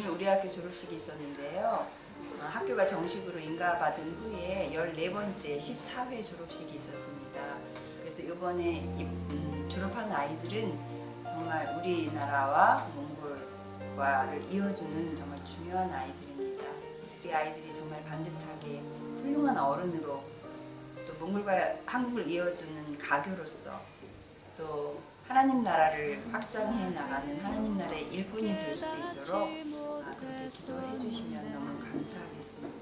오늘 우리 학교 졸업식이 있었는데요. 어, 학교가 정식으로 인가받은 후에 14번째 14회 졸업식이 있었습니다. 그래서 이번에 입- 음, 졸업한 아이들은 정말 우리나라와 몽골과를 이어주는 정말 중요한 아이들입니다. 우리 아이들이 정말 반듯하게 훌륭한 어른으로 또 몽골과 한국을 이어주는 가교로서 또 하나님 나라를 확장해 나가는 하나님 나라의 일꾼이 될 수 있도록 기도해 주시면 너무 감사하겠습니다.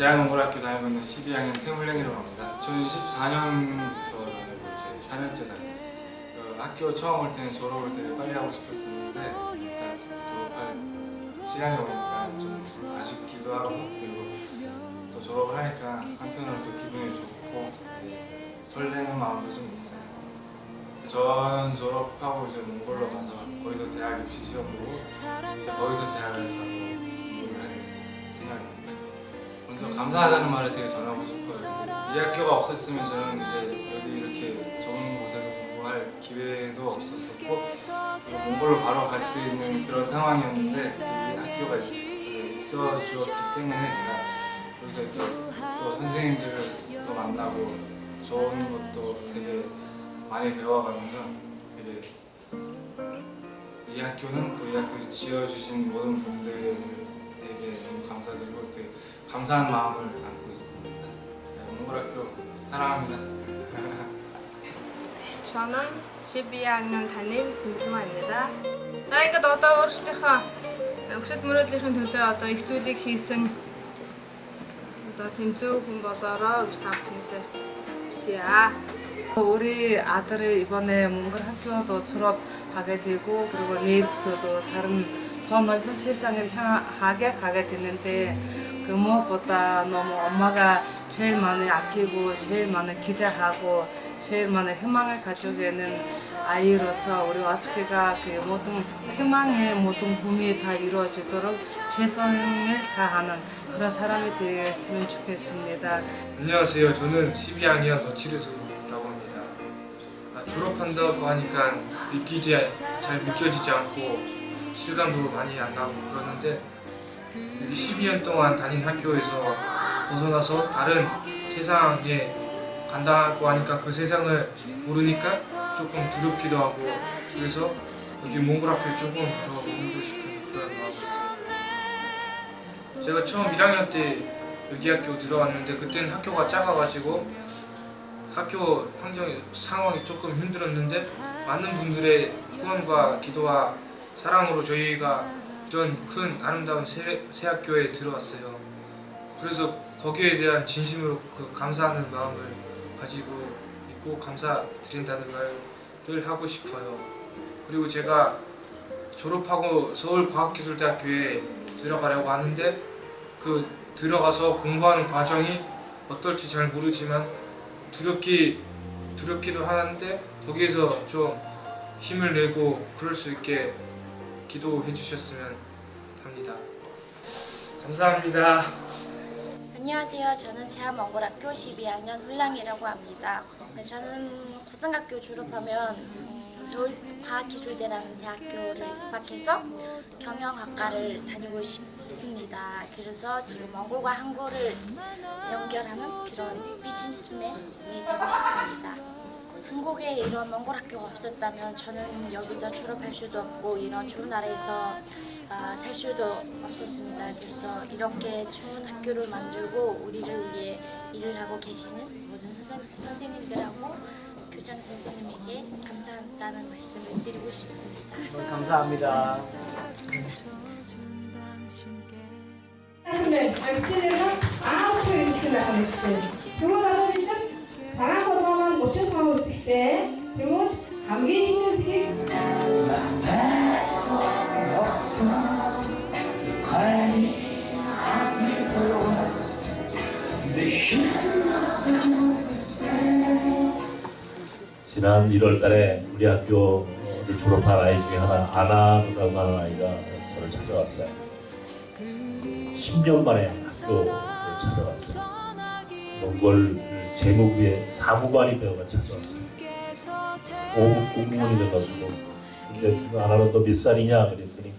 제한몽골학교 다니고 있는 12학년 태물랭이라고 합니다. 저는 14년부터 이제 4년째 다니고 있어요. 그 학교 처음 올 때는 졸업을 되게 빨리 하고 싶었었는데 일단 졸업할 시간이 오니까 좀 아쉽기도 하고 그리고 또 졸업을 하니까 한편으로 또 기분이 좋고 설레는 마음도 좀 있어요. 전 졸업하고 이제 몽골로 가서 거기서 대학 입시 시험 보고 이제 거기서 대학을 가고 먼저 감사하다는 말을 되게 전하고 싶어요. 이 학교가 없었으면 저는 이제 여기 이렇게 좋은 곳에서 공부할 기회도 없었었고 몽골로 바로 갈 수 있는 그런 상황이었는데 이 학교가 있, 있어 주었기 때문에 제가 여기서 이렇게 또 선생님들을 또 만나고 좋은 것도 되게 많이 배워가면서 되게 이 학교는 또 이 학교 지어주신 모든 분들 에게 너무 감사드리고 되게 감사한 마음을 안고 있습니다. 네, 몽골학교 사랑합니다. 저는 12학년 담임 김주마입니다. За ингээд одоо өөрсдийнхөө өсвөл мөрөөдлийн төлөө одоо их зүйлийг хийсэн одоо тэмцүү хүн болоороо гэж та бүхнээсээ хүсье. 우리 아들이 이번에 몽골 학교도 졸업하게 되고 그리고 내일부터도 다른 더 넓은 세상을 향하게 가게 됐는데 그 무엇보다 너무 엄마가 제일 많이 아끼고 제일 많이 기대하고 제일 많이 희망을 가지고 있는 아이로서 우리 와츠키가 그 모든 희망의 모든 꿈이 다 이루어지도록 최선을 다하는 그런 사람이 되었으면 좋겠습니다. 안녕하세요. 저는 12학년 너치르수라고 합니다. 아, 졸업한다고 하니까 믿기지 잘 믿겨지지 않고 실감도 많이 안 나고 그러는데 여기 12년 동안 다닌 학교에서 벗어나서 다른 세상에 간다고 하니까 그 세상을 모르니까 조금 두렵기도 하고 그래서 여기 몽골 학교에 조금 더 머물고 싶은 그런 마음이 있어요. 제가 처음 1학년 때 여기 학교 들어왔는데 그때는 학교가 작아가지고 학교 환경 상황이 조금 힘들었는데 많은 분들의 후원과 기도와 사랑으로 저희가 이런 큰 아름다운 새, 새 학교에 들어왔어요. 그래서 거기에 대한 진심으로 그 감사하는 마음을 가지고 있고 감사드린다는 말을 하고 싶어요. 그리고 제가 졸업하고 서울과학기술대학교에 들어가려고 하는데 그 들어가서 공부하는 과정이 어떨지 잘 모르지만 두렵기 두렵기도 하는데 거기에서 좀 힘을 내고 그럴 수 있게 기도해 주셨으면 합니다. 감사합니다. 안녕하세요. 저는 제한몽골학교 12학년 훌랑이라고 합니다. 네, 저는 고등학교 졸업하면 음, 서울 과학기술대라는 대학교를 입학해서 경영학과를 다니고 싶습니다. 그래서 지금 몽골과 한국을 연결하는 그런 비즈니스맨이 되고 싶습니다. 한국에 이런 몽골 학교가 없었다면 저는 여기서 졸업할 수도 없고 이런 좋은 나라에서 아, 살 수도 없었습니다. 그래서 이렇게 좋은 학교를 만들고 우리를 위해 일을 하고 계시는 모든 선생, 선생님들하고 교장 선생님에게 감사하다는 말씀을 드리고 싶습니다. 감사합니다. 네, 백신 지난 1월달에 우리 학교를 졸업한 아이 중에 하나 아나라고 하는 아이가 저를 찾아왔어요. 10년 만에 학교를 찾아왔어요. 몽골 재무부의 사무관이 되어가 찾아왔어요. 5급 공무원이 돼가지고 근데 그 아나는 너몇 살이냐 그랬더니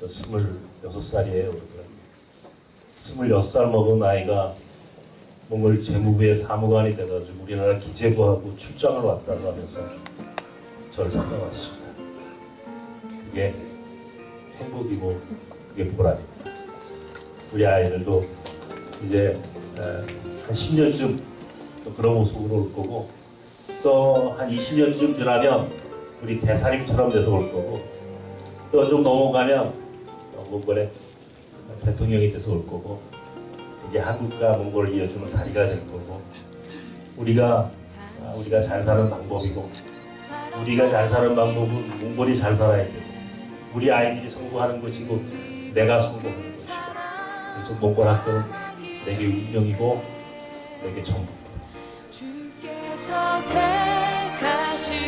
저 26살이에요. 그러더라고요. 26살 먹은 아이가 몽골 재무부의 사무관이 돼가지고 우리나라 기재부하고 출장을 왔다고 하면서 저를 찾아왔습니다. 그게 행복이고 그게 보람입니다. 우리 아이들도 이제 에, 한 10년쯤 또 그런 모습으로 올 거고 또 한 20년쯤 지나면 우리 대사님처럼 돼서 올 거고 또 좀 넘어가면 몽골의 대통령이 돼서 올 거고 이제 한국과 몽골을 이어주는 다리가 될 거고 우리가 아, 우리가 잘 사는 방법이고 우리가 잘 사는 방법은 몽골이 잘 살아야 되고 우리 아이들이 성공하는 것이고 내가 성공하는 것이고 그래서 몽골 학교는 내게 운명이고 내게 전부 택하시고